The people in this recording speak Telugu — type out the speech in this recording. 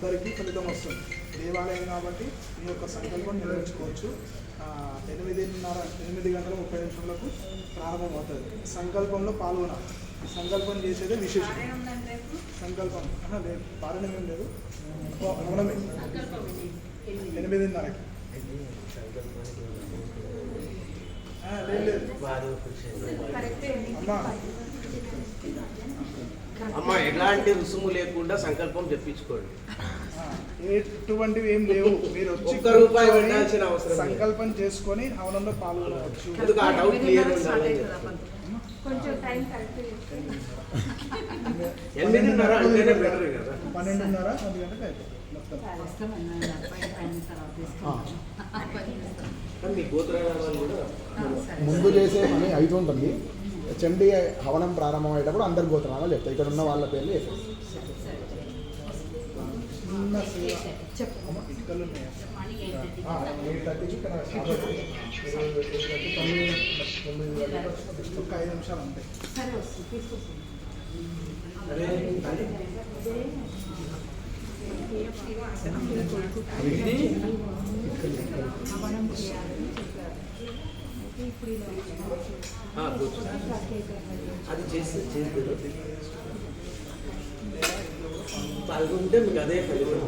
అందరికీ ఫలితం వస్తుంది. దేవాలయం కాబట్టి మీ యొక్క సంకల్పం నెరవేర్చుకోవచ్చు. ఎనిమిదిన్నర ఎనిమిది గంటల ముప్పై నిమిషాలకు ప్రారంభం అవుతుంది. సంకల్పంలో పాల్గొనాలి. సంకల్పం చేసేదే విశేషం. సంకల్పం. లేదు. పాలన ఏం లేదు. అవునమే ఎనిమిదిన్నరకి. లేదు లేదు. అమ్మ. ఎలాంటి రుసుము లేకుండా సంకల్పం చెప్పించుకోండి ఎటువంటివి ఏం లేవు. మీరు వచ్చి రూపాయి పెట్టాల్సిన అవసరం. సంకల్పం చేసుకొని హవనంలో పాల్గొనవచ్చు. ఆ డౌట్ క్లియర్ ఎనిమిదిన్నర అంటేనే బెటర్ కదా. పన్నెండున్నర పది గంటలకు అయిపోతుంది. మొత్తం. మీ గోత్రాల ముందు చేసే పని ఐదు ఉంటుంది హవనం ప్రారంభమయ్యేటప్పుడు అందరు గోత్రనామాలు చెప్తాయి ఇక్కడ ఉన్న వాళ్ళ పేర్లు చెప్పారు తొమ్మిది తొమ్మిది ఐదు నిమిషాలు ఇప్పుడు అది చేసి చేస్తారు పాల్గొంటే మీకు అదే ఫలితం.